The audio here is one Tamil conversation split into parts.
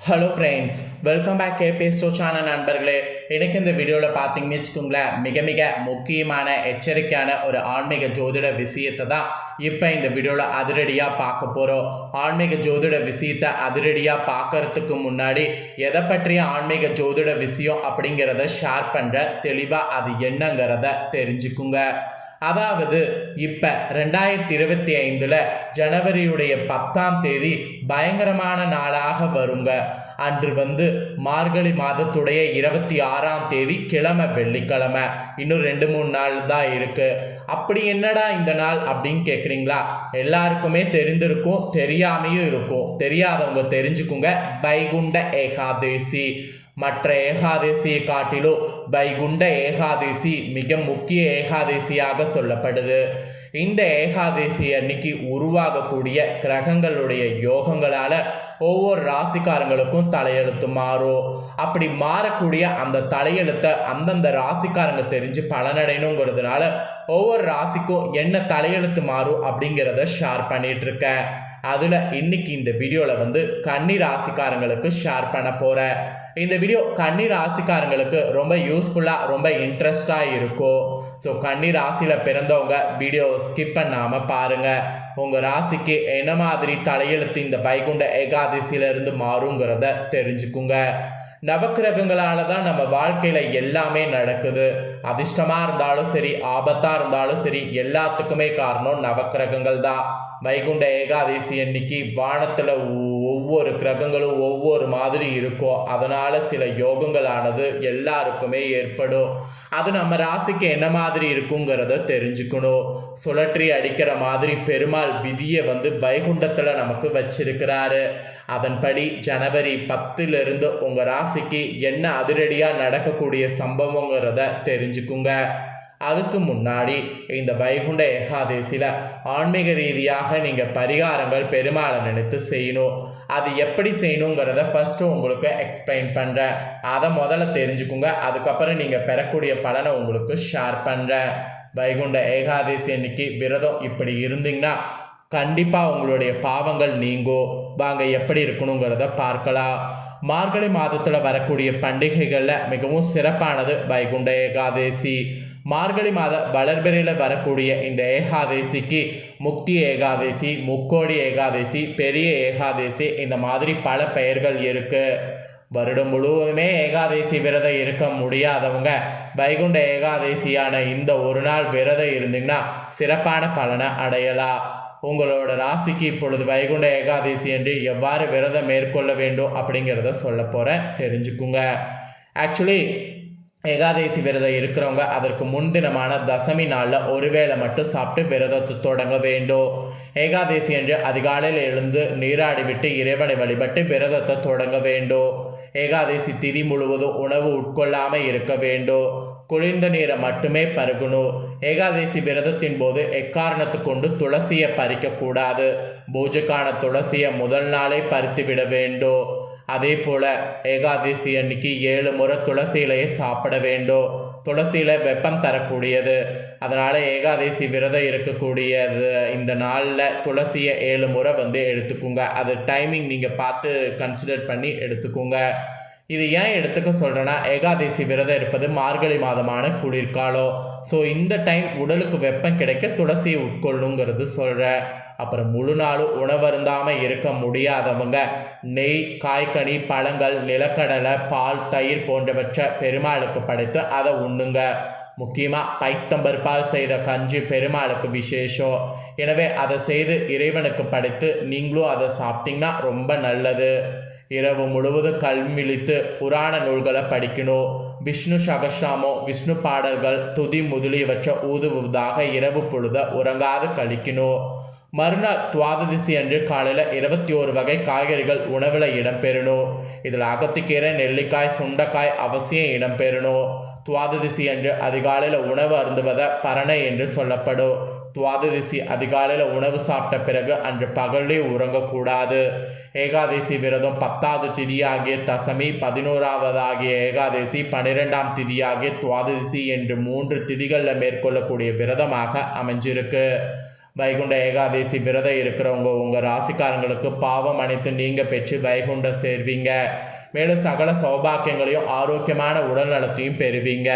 ஹலோ ஃப்ரெண்ட்ஸ் வெல்கம் பேக் கேபே ஸ்டோ நண்பர்களே. எனக்கு இந்த வீடியோவில் பார்த்தீங்கன்னு வச்சுக்கோங்களேன் மிக மிக முக்கியமான எச்சரிக்கையான ஒரு ஆன்மீக ஜோதிட விஷயத்தை தான் இப்போ இந்த வீடியோவில் அதிரடியாக பார்க்க போகிறோம் ஆன்மீக ஜோதிட விஷயத்தை அதிரடியாக பார்க்கறதுக்கு முன்னாடி எதை பற்றிய ஆன்மீக ஜோதிட விஷயம் அப்படிங்கிறத ஷேர் பண்ணுற தெளிவாக அது என்னங்கிறத தெரிஞ்சுக்குங்க. அதாவது இப்போ ரெண்டாயிரத்தி இருபத்தி ஐந்தில் ஜனவரியுடைய பத்தாம் தேதி பயங்கரமான நாளாக வருங்க. அன்று வந்து மார்கழி மாதத்துடைய இருபத்தி ஆறாம் தேதி கிழமை வெள்ளிக்கிழமை. இன்னும் ரெண்டு மூணு நாள் தான் இருக்குது அப்படி என்னடா இந்த நாள் அப்படின்னு கேட்குறீங்களா எல்லாருக்குமே தெரிந்திருக்கும் தெரியாமையும் இருக்கும். தெரியாதவங்க தெரிஞ்சுக்குங்க. வைகுண்ட ஏகாதேசி. மற்ற ஏகாதேசியை காட்டிலும் வைகுண்ட ஏகாதேசி மிக முக்கிய ஏகாதேசியாக சொல்லப்படுது. இந்த ஏகாதேசி அன்னைக்கு உருவாகக்கூடிய கிரகங்களுடைய யோகங்களால ஒவ்வொரு ராசிக்காரங்களுக்கும் தலையெழுத்து மாறும். அப்படி மாறக்கூடிய அந்த தலையெழுத்தை அந்தந்த ராசிக்காரங்க தெரிஞ்சு பலனடையணுங்கிறதுனால ஒவ்வொரு ராசிக்கும் என்ன தலையெழுத்து மாறும் அப்படிங்கிறத ஷேர் பண்ணிட்டு இருக்கேன் அதில் இன்னைக்கு இந்த வீடியோவில் வந்து கன்னி ராசிக்காரங்களுக்கு ஷேர் பண்ண போகிறேன் இந்த வீடியோ கன்னி ராசிக்காரங்களுக்கு ரொம்ப யூஸ்ஃபுல்லாக ரொம்ப இன்ட்ரெஸ்டாக இருக்கும் ஸோ கன்னி ராசியில் பிறந்தவங்க வீடியோவை ஸ்கிப் பண்ணாமல் பாருங்கள் உங்கள் ராசிக்கு என்ன மாதிரி தலையெழுத்து இந்த வைகுண்ட ஏகாதசியிலிருந்து மாறுங்கிறத தெரிஞ்சுக்குங்க. நவக்கிரகங்களால தான் நம்ம வாழ்க்கையில் எல்லாமே நடக்குது. அதிர்ஷ்டமாக இருந்தாலும் சரி ஆபத்தாக இருந்தாலும் சரி எல்லாத்துக்குமே காரணம் நவக்கிரகங்கள் தான். வைகுண்ட ஏகாதசி அன்னைக்கு வானத்தில் ஊ ஒவ்வொரு கிரகங்களும் ஒவ்வொரு மாதிரி இருக்கும் அதனால் சில யோகங்களானது எல்லாருக்குமே ஏற்படும். அது நம்ம ராசிக்கு என்ன மாதிரி இருக்குங்கிறத தெரிஞ்சுக்கணும். சுழற்றி அடிக்கிற மாதிரி பெருமாள் விதியை வந்து வைகுண்டத்தில் நமக்கு வச்சிருக்கிறாரு. அதன்படி ஜனவரி பத்திலிருந்து உங்கள் ராசிக்கு என்ன அதிரடியாக நடக்கக்கூடிய சம்பவங்கிறத தெரிஞ்சுக்குங்க. அதுக்கு முன்னாடி இந்த வைகுண்ட ஏகாதசியில் ஆன்மீக ரீதியாக நீங்கள் பரிகாரங்கள் பெருமாளை நினைத்து செய்யணும். அது எப்படி செய்யணுங்கிறத ஃபஸ்ட்டு உங்களுக்கு எக்ஸ்பிளைன் பண்ணுறேன் அதை முதல்ல தெரிஞ்சுக்குங்க. அதுக்கப்புறம் நீங்கள் பெறக்கூடிய பலனை உங்களுக்கு ஷேர் பண்ணுறேன் வைகுண்ட ஏகாதசி அன்னைக்கு விரதம் இப்படி இருந்தீங்கன்னா கண்டிப்பாக உங்களுடைய பாவங்கள் நீங்கும் வாங்க எப்படி இருக்கணுங்கிறத பார்க்கலாம். மார்கழி மாதத்தில் வரக்கூடிய பண்டிகைகளில் மிகவும் சிறப்பானது வைகுண்ட ஏகாதசி. மார்கழி மாத வளர்பிறையில் வரக்கூடிய இந்த ஏகாதசிக்கு முக்தி ஏகாதசி முக்கோடி ஏகாதசி பெரிய ஏகாதசி இந்த மாதிரி பல பெயர்கள் இருக்குது வருடம் முழுவதுமே ஏகாதசி விரதம் இருக்க முடியாதவங்க வைகுண்ட ஏகாதசியான இந்த ஒரு நாள் விரதம் இருந்தீங்கன்னா சிறப்பான பலனை அடையலாம். உங்களோட ராசிக்கு இப்பொழுது வைகுண்ட ஏகாதசி என்று எவ்வாறு விரதம் மேற்கொள்ள வேண்டும் அப்படிங்கிறத சொல்ல போகிறேன் தெரிஞ்சுக்குங்க. ஆக்சுவலி ஏகாதசி விரதம் இருக்கிறவங்க அதற்கு முன்தினமான தசமி நாளில் ஒருவேளை மட்டும் சாப்பிட்டு விரதத்தை தொடங்க வேண்டும். ஏகாதசி என்று அதிகாலையில் எழுந்து நீராடிவிட்டு இறைவனை வழிபட்டு விரதத்தை தொடங்க வேண்டும். ஏகாதசி திதி முழுவதும் உணவு உட்கொள்ளாமல் இருக்க வேண்டும். குளிர்ந்த நீரை மட்டுமே பருகணும். ஏகாதசி விரதத்தின் போது எக்காரணத்து கொண்டு துளசியை பறிக்கக்கூடாது. பூஜைக்கான துளசியை முதல் நாளே பறித்து விட வேண்டும். அதே போல் ஏகாதசி அன்னைக்கு ஏழு முறை துளசி இலையை சாப்பிட வேண்டும். துளசியில் வெப்பம் தரக்கூடியது. அதனால் ஏகாதசி விரதம் இருக்கக்கூடியது. இந்த நாளில் துளசியை ஏழு முறை வந்து எடுத்துக்கோங்க. அது டைமிங் நீங்கள் பார்த்து கன்சிடர் பண்ணி எடுத்துக்கோங்க. இது ஏன் எடுத்துக்க சொல்கிறேன்னா ஏகாதசி விரதம் இருப்பது மார்கழி மாதமான குளிர்காலம். ஸோ இந்த டைம் உடலுக்கு வெப்பம் கிடைக்க துளசியை உட்கொள்ளுங்கிறது சொல்கிறேன் அப்புறம் முழு நாளும் உணவருந்தாமல் இருக்க முடியாதவங்க நெய் காய்கனி பழங்கள் நிலக்கடலை பால் தயிர் போன்றவற்றை பெருமாளுக்கு படைத்து அதை உண்ணுங்க. முக்கியமாக பைத்தம்பருப்பால் செய்த கஞ்சி பெருமாளுக்கு விசேஷம். எனவே அதை செய்து இறைவனுக்கு படைத்து நீங்களும் அதை சாப்பிட்டீங்கன்னா ரொம்ப நல்லது. இரவு முழுவதும் கல்விழித்து புராண நூல்களை படிக்கணும். விஷ்ணு சகசிராமோ விஷ்ணு பாடல்கள் துதி முதலியவற்றை ஊதுவதாக இரவு பொழுத உறங்காது கழிக்கணும். மறுநாள் துவாததிசி அன்று காலையில் இருபத்தி ஒரு வகை காய்கறிகள் உணவில் இடம்பெறணும் இதில் அகத்திக்கீரை நெல்லிக்காய் சுண்டைக்காய் அவசியம் இடம்பெறணும் துவாததிசி அன்று அதிகாலையில் உணவு அருந்துவதை பரணை என்று சொல்லப்படும் துவாததிசி அதிகாலையில் உணவு சாப்பிட்ட பிறகு அன்று பகலே உறங்கக்கூடாது. ஏகாதசி விரதம் பத்தாவது திதியாகிய தசமி பதினோராவது ஆகிய ஏகாதசி பன்னிரெண்டாம் திதியாகிய துவாதசி என்று மூன்று திதிகளில் மேற்கொள்ளக்கூடிய விரதமாக அமைஞ்சிருக்கு. வைகுண்ட ஏகாதசி விரதம் இருக்கிறவங்க உங்கள் ராசிக்காரங்களுக்கு பாவம் அனைத்து நீங்கள் பெற்று வைகுண்டம் சேர்வீங்க. மேலும் சகல சௌபாக்கியங்களையும் ஆரோக்கியமான உடல் நலத்தையும் பெறுவீங்க.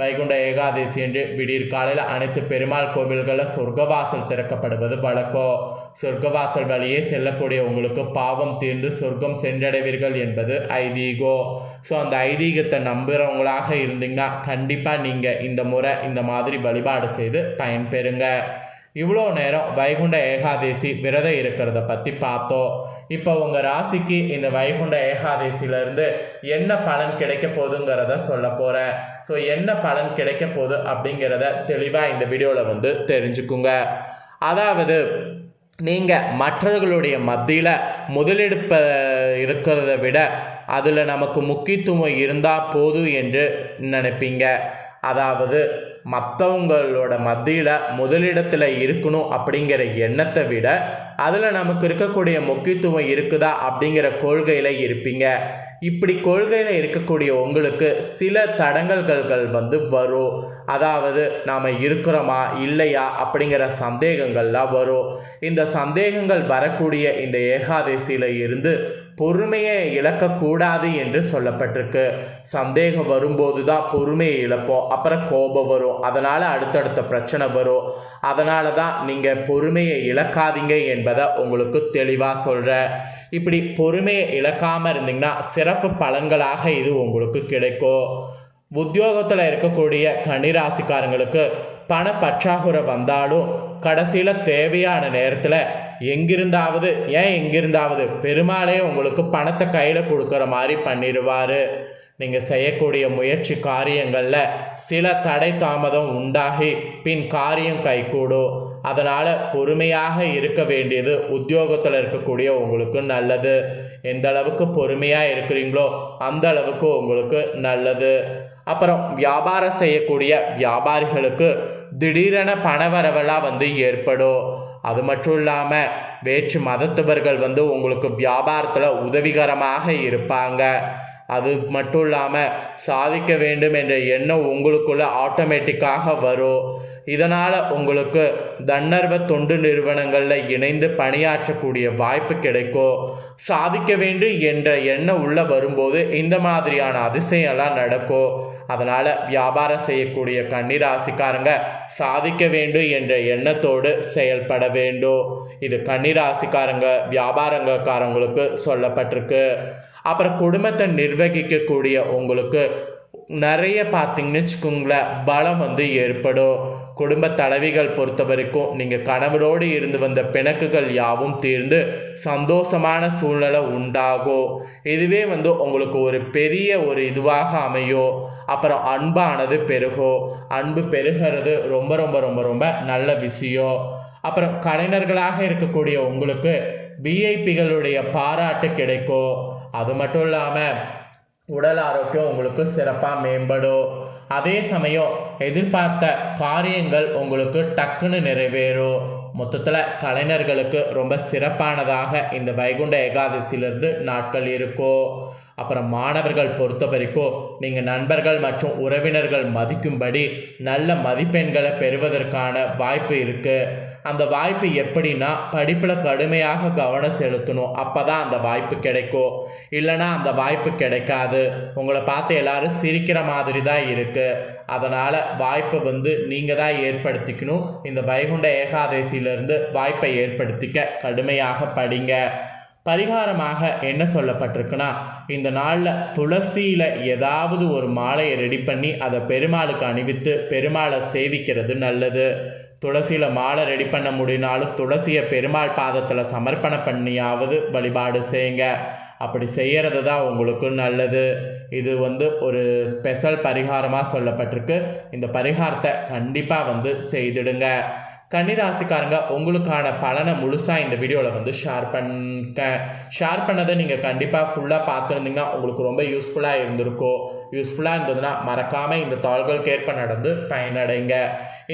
வைகுண்ட ஏகாதசி என்று விடியற் காலையில் அனைத்து பெருமாள் கோவில்களில் சொர்க்கவாசல் திறக்கப்படுவது வழக்கம். சொர்க்கவாசல் வழியே செல்லக்கூடிய உங்களுக்கு பாவம் தீர்ந்து சொர்க்கம் சென்றடைவீர்கள் என்பது ஐதீகோ ஸோ அந்த ஐதீகத்தை நம்புகிறவங்களாக இருந்தீங்கன்னா கண்டிப்பாக நீங்கள் இந்த முறை இந்த மாதிரி வழிபாடு செய்து பயன்பெறுங்க. இவ்வளோ நேரம் வைகுண்ட ஏகாதசி விரதம் இருக்கிறத பற்றி பார்த்தோம். இப்போ உங்கள் ராசிக்கு இந்த வைகுண்ட ஏகாதேசியிலேருந்து என்ன பலன் கிடைக்க போகுதுங்கிறத சொல்ல போகிறேன் ஸோ என்ன பலன் கிடைக்க போகுது அப்படிங்கிறத தெளிவாக இந்த வீடியோவில் வந்து தெரிஞ்சுக்குங்க. அதாவது நீங்கள் மற்றவர்களுடைய மத்தியில் முதலெடுப்ப இருக்கிறத விட அதில் நமக்கு முக்கியத்துவம் இருந்தால் போதும் என்று நினைப்பீங்க. அதாவது மற்றவங்களோட மத்தியில் முதலிடத்தில் இருக்கணும் அப்படிங்கிற எண்ணத்தை விட அதில் நமக்கு இருக்கக்கூடிய முக்கியத்துவம் இருக்குதா அப்படிங்கிற கொள்கையில் இருப்பீங்க. இப்படி கொள்கையில் இருக்கக்கூடிய உங்களுக்கு சில தடங்கல்கள் வந்து வரும். அதாவது நாம் இருக்கிறோமா இல்லையா அப்படிங்கிற சந்தேகங்கள்லாம் வரும். இந்த சந்தேகங்கள் வரக்கூடிய இந்த ஏகாதசியில் இருந்து பொறுமையை இழக்கக்கூடாது என்று சொல்லப்பட்டிருக்கு. சந்தேகம் வரும்போது தான் பொறுமையை இழப்போம். அப்புறம் கோபம் வரும். அதனால் அடுத்தடுத்த பிரச்சனை வரும். அதனால தான் நீங்கள் பொறுமையை இழக்காதீங்க என்பதை உங்களுக்கு தெளிவாக சொல்கிறேன் இப்படி பொறுமையை இழக்காமல் இருந்தீங்கன்னா சிறப்பு பலன்களாக இது உங்களுக்கு கிடைக்கும். உத்தியோகத்தில் இருக்கக்கூடிய கன்னிராசிக்காரங்களுக்கு பண பற்றாக்குறை வந்தாலும் கடைசியில் தேவையான நேரத்தில் எங்கிருந்தாவது ஏன் எங்கிருந்தாவது? பெருமாளே உங்களுக்கு பணத்தை கையில் கொடுக்குற மாதிரி பண்ணிடுவார் நீங்கள் செய்யக்கூடிய முயற்சி காரியங்களில் சில தடை தாமதம் உண்டாகி பின் காரியம் கைகூடும். அதனால் பொறுமையாக இருக்க வேண்டியது உத்தியோகத்தில் இருக்கக்கூடிய உங்களுக்கு நல்லது. எந்த அளவுக்கு பொறுமையாக இருக்கிறீங்களோ அந்த அளவுக்கு உங்களுக்கு நல்லது. அப்புறம் வியாபாரம் செய்யக்கூடிய வியாபாரிகளுக்கு திடீரென பணவரவெல்லாம் வந்து ஏற்படும். அது மட்டும் இல்லாமல் வேற்று மதத்தவர்கள் வந்து உங்களுக்கு வியாபாரத்தில் உதவிகரமாக இருப்பாங்க. அது மட்டும் இல்லாமல் சாதிக்க வேண்டும் என்ற எண்ணம் உங்களுக்குள்ளே ஆட்டோமேட்டிக்காக வரும். இதனால் உங்களுக்கு தன்னர்வ தொண்டு நிறுவனங்களில் இணைந்து பணியாற்றக்கூடிய வாய்ப்பு கிடைக்கும் சாதிக்க வேண்டும் என்ற எண்ணம் உள்ள வரும்போது இந்த மாதிரியான அதிசயம்லாம் நடக்கும் அதனால் வியாபாரம் செய்யக்கூடிய கன்னிராசிக்காரங்க சாதிக்க வேண்டும் என்ற எண்ணத்தோடு செயல்பட வேண்டும் இது கன்னிராசிக்காரங்க வியாபாரங்கக்காரங்களுக்கு சொல்லப்பட்டிருக்கு. அப்புறம் குடும்பத்தை நிர்வகிக்கக்கூடிய உங்களுக்கு நிறைய பார்த்தீங்கன்னு வச்சுக்கோங்களேன் பலம் வந்து ஏற்படும். குடும்ப தலைவிகள் பொறுத்த வரைக்கும் நீங்கள் கணவரோடு இருந்து வந்த பிணக்குகள் யாவும் தீர்ந்து சந்தோஷமான சூழ்நிலை உண்டாகும் இதுவே வந்து உங்களுக்கு ஒரு பெரிய ஒரு இதுவாக அமையும் அப்புறம் அன்பானது பெருகும் அன்பு பெருகிறது ரொம்ப ரொம்ப ரொம்ப ரொம்ப நல்ல விஷயம் அப்புறம் கலைஞர்களாக இருக்கக்கூடிய உங்களுக்கு விஐபிகளுடைய பாராட்டு கிடைக்கும் அது மட்டும் இல்லாமல் உடல் ஆரோக்கியம் உங்களுக்கு சிறப்பாக மேம்படும். அதே சமயம் எதிர்பார்த்த காரியங்கள் உங்களுக்கு டக்குன்னு நிறைவேறும். மொத்தத்தில் கலைஞர்களுக்கு ரொம்ப சிறப்பானதாக இந்த வைகுண்ட ஏகாதசியிலிருந்து நாட்கள் இருக்கும். அப்புறம் மாணவர்கள் பொறுத்த வரைக்கும் நீங்கள் நண்பர்கள் மற்றும் உறவினர்கள் மதிக்கும்படி நல்ல மதிப்பெண்களை பெறுவதற்கான வாய்ப்பு இருக்குது அந்த வாய்ப்பு எப்படின்னா படிப்பில் கடுமையாக கவனம் செலுத்தணும். அப்போ தான் அந்த வாய்ப்பு கிடைக்கும். இல்லைனா அந்த வாய்ப்பு கிடைக்காது. உங்களை பார்த்து எல்லாரும் சிரிக்கிற மாதிரி தான் இருக்குது அதனால் வாய்ப்பை வந்து நீங்கள் தான் ஏற்படுத்திக்கணும். இந்த வைகுண்ட ஏகாதசியிலிருந்து வாய்ப்பை ஏற்படுத்திக்க கடுமையாக படிங்க. பரிகாரமாக என்ன சொல்லப்பட்டிருக்குன்னா இந்த நாளில் துளசியில் ஏதாவது ஒரு மாலையை ரெடி பண்ணி அதை பெருமாளுக்கு அணிவித்து பெருமாளை சேவிக்கிறது நல்லது. துளசியில் மாலை ரெடி பண்ண முடியினாலும் துளசியை பெருமாள் பாதத்தில் சமர்ப்பணம் பண்ணியாவது வழிபாடு செய்யுங்க. அப்படி செய்கிறது தான் உங்களுக்கு நல்லது. இது வந்து ஒரு ஸ்பெஷல் பரிகாரமாக சொல்லப்பட்டிருக்கு. இந்த பரிகாரத்தை கண்டிப்பாக வந்து செய்திடுங்க. கன்னிராசிக்காரங்க உங்களுக்கான பலனை முழுசாக இந்த வீடியோவில் வந்து ஷேர் பண்ண ஷேர் பண்ணதை நீங்கள் கண்டிப்பாக ஃபுல்லாக பார்த்துருந்தீங்கன்னா உங்களுக்கு ரொம்ப யூஸ்ஃபுல்லாக இருந்திருக்கும். யூஸ்ஃபுல்லாக இருந்ததுன்னா மறக்காமல் இந்த தாள்களுக்கு ஏற்ப நடந்து பயனடைங்க.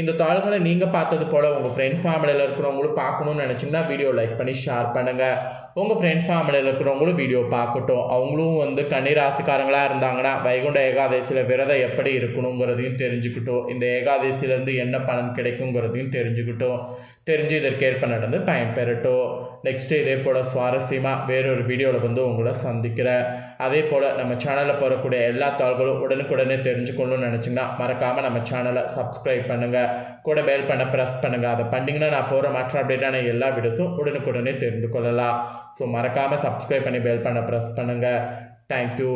இந்த தாள்களை நீங்கள் பார்த்தது போல் உங்கள் ஃப்ரெண்ட்ஸ் ஃபேமிலியில் இருக்கிறவங்களும் பார்க்கணும்னு நினச்சிங்கன்னா வீடியோ லைக் பண்ணி ஷேர் பண்ணுங்கள் உங்கள் ஃப்ரெண்ட்ஸ் ஃபேமிலியில் இருக்கிறவங்களும் வீடியோ பார்க்கட்டும். அவங்களும் வந்து கன்னிராசிக்காரங்களாக இருந்தாங்கன்னா வைகுண்ட ஏகாதசியில் விரதம் எப்படி இருக்கணுங்கிறதையும் தெரிஞ்சுக்கிட்டோம். இந்த ஏகாதசியிலேருந்து என்ன பலன் கிடைக்குங்கிறதையும் தெரிஞ்சுக்கிட்டோம். தெரிஞ்சு இதற்கேற்ப நடந்து பயன்பெறட்டும். நெக்ஸ்ட்டு இதே போல் சுவாரஸ்யமாக வேறொரு வீடியோவில் வந்து உங்களை சந்திக்கிறேன். அதே போல் நம்ம சேனலில் போகக்கூடிய எல்லா தாள்களும் உடனுக்குடனே தெரிஞ்சுக்கணும்னு நினச்சிங்கன்னா மறக்காமல் நம்ம சேனலை சப்ஸ்கிரைப் பண்ணுங்கள் கூட பெல் பண்ண ப்ரெஸ் பண்ணுங்கள் அதை பண்ணிங்கன்னா நான் போகிற மற்ற அப்டேட்டான எல்லா வீடியோஸும் உடனுக்குடனே தெரிந்து கொள்ளலாம். ஸோ மறக்காமல் சப்ஸ்கிரைப் பண்ணி பெல் பண்ண ப்ரெஸ் பண்ணுங்கள் தேங்க்யூ